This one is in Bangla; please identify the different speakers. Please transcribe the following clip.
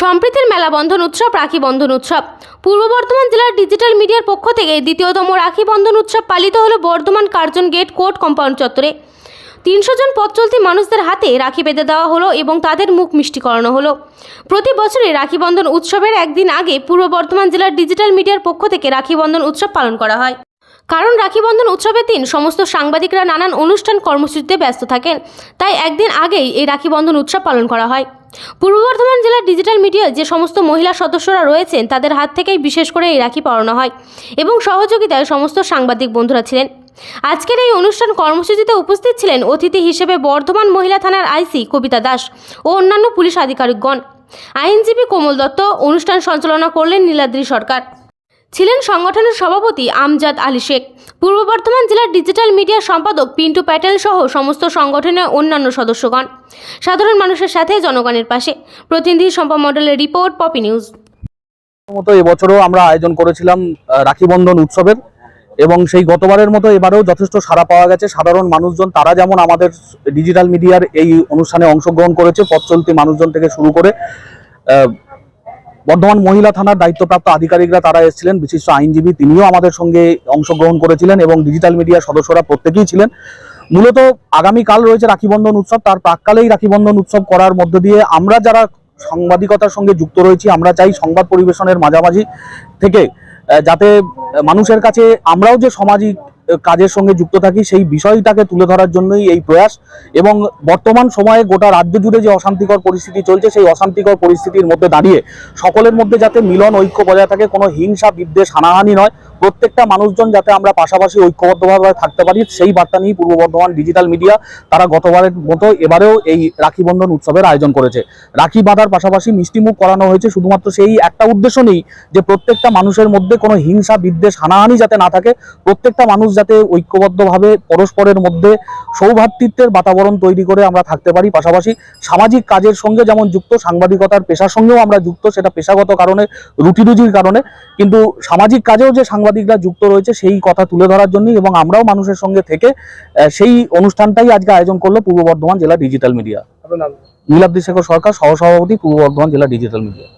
Speaker 1: সম্প্রীতির মেলা বন্ধন উৎসব, রাখি বন্ধন উৎসব। পূর্ব বর্ধমান জেলার ডিজিটাল মিডিয়ার পক্ষ থেকে দ্বিতীয়তম রাখি বন্ধন উৎসব পালিত হলো Bardhaman Curzon gate court compound চত্বরে। তিনশো জন পথ চলতি মানুষদের হাতে রাখি বেঁধে দেওয়া হলো এবং তাদের মুখ মিষ্টি করানো হলো। প্রতি বছরে রাখি বন্ধন উৎসবের একদিন আগে পূর্ব বর্ধমান জেলার ডিজিটাল মিডিয়ার পক্ষ থেকে রাখি বন্ধন উৎসব পালন করা হয়। কারণ রাখি বন্ধন উৎসবের দিন সমস্ত সাংবাদিকরা নানান অনুষ্ঠান কর্মসূচিতে ব্যস্ত থাকেন। তাই একদিন আগেই এই রাখি বন্ধন উৎসব পালন করা হয়। পূর্ব বর্ধমান জেলার ডিজিটাল মিডিয়ায় যে সমস্ত মহিলা সদস্যরা রয়েছেন, তাদের হাত থেকেই বিশেষ করে এই রাখি পরানো হয় এবং সহযোগিতায় সমস্ত সাংবাদিক বন্ধুরা ছিলেন। আজকের এই অনুষ্ঠান কর্মসূচিতে উপস্থিত ছিলেন অতিথি হিসেবে বর্ধমান মহিলা থানার আইসি কবিতা দাস ও অন্যান্য পুলিশ আধিকারিকগণ। আইনজীবী কোমল দত্ত, অনুষ্ঠান সঞ্চালনা করলেন নীলাদ্রি সরকার। ছিলেন সংগঠনের সভাপতি আমজাদ আলী শেখ। পূর্ব বর্ধমান জেলার ডিজিটাল মিডিয়া সম্পাদক পিন্টু প্যাটেল সহ সমস্ত সংগঠনের অন্যান্য সদস্যগণ। সাধারণ মানুষের সাথে জনগণের পাশে। প্রতিনিধি সম্পা মডেলের রিপোর্ট, পপি নিউজ।
Speaker 2: মতো এবছরও আমরা আয়োজন করেছিলাম রাখি বন্ধন উৎসবের এবং সেই গতবারের মতো এবারেও যথেষ্ট সাড়া পাওয়া গেছে। সাধারণ মানুষজন, তারা যেমন আমাদের ডিজিটাল মিডিয়ার এই অনুষ্ঠানে অংশগ্রহণ করেছে, পথ চলতি মানুষজন থেকে শুরু করে বর্ধমান মহিলা থানার দায়িত্বপ্রাপ্ত আধিকারিকরা তারা এসেছিলেন, বিশিষ্ট আইনজীবী তিনিও আমাদের সঙ্গে অংশগ্রহণ করেছিলেন এবং ডিজিটাল মিডিয়ার সদস্যরা প্রত্যেকেই ছিলেন। মূলত আগামীকাল রয়েছে রাখিবন্ধন উৎসব, তার প্রাককালেই রাখিবন্ধন উৎসব করার মধ্য দিয়ে আমরা যারা সাংবাদিকতার সঙ্গে যুক্ত রয়েছি, আমরা চাই সংবাদ পরিবেশনের মাঝামাঝি থেকে যাতে মানুষের কাছে আমরাও যে সামাজিক কাজের সঙ্গে যুক্ত থাকি, সেই বিষয়টাকে তুলে ধরার জন্যই এই প্রয়াস। এবং বর্তমান সময়ে গোটা রাজ্য জুড়ে যে অশান্তিকর পরিস্থিতি চলছে, সেই অশান্তিকর পরিস্থিতির মধ্যে দাঁড়িয়ে সকলের মধ্যে যাতে মিলন ঐক্য বজায় থাকে, কোনো হিংসা বিদ্বেষ হানাহানি নয়। প্রত্যেকটা মানুষজন যাতে আমরা পাশাপাশি ঐক্যবদ্ধভাবে থাকতে পারি, সেই বার্তা নিয়ে পূর্ব বর্ধমান ডিজিটাল মিডিয়া তারা গতবারের মতো এবারেও এই রাখি বন্ধন উৎসবের আয়োজন করেছে। রাখি বাঁধার পাশাপাশি মিষ্টিমুখ করানো হয়েছে, শুধুমাত্র সেই একটা উদ্দেশ্য নেই যে প্রত্যেকটা মানুষের মধ্যে কোনো হিংসা, বিদ্বেষ, হানাহানি যাতে না থাকে, প্রত্যেকটা মানুষ যাতে ঐক্যবদ্ধভাবে পরস্পরের মধ্যে সৌভ্রাতৃত্বের বাতাবরণ তৈরি করে আমরা থাকতে পারি। পাশাপাশি সামাজিক কাজের সঙ্গে যেমন যুক্ত, সাংবাদিকতার পেশার সঙ্গেও আমরা যুক্ত, সেটা পেশাগত কারণে রুটি রুজির কারণে। কিন্তু সামাজিক কাজেও যে সাংবাদিকরা যুক্ত রয়েছে সেই কথা তুলে ধরার জন্যই এবং আমরাও মানুষের সঙ্গে থেকে সেই অনুষ্ঠানটাই আজকে আয়োজন করল পূর্ব বর্ধমান জেলা ডিজিটাল মিডিয়া
Speaker 3: নীলাব্দি
Speaker 2: নীলাদ্রি শেখর সরকার সহসভাপতি পূর্ব বর্ধমান জেলা ডিজিটাল মিডিয়া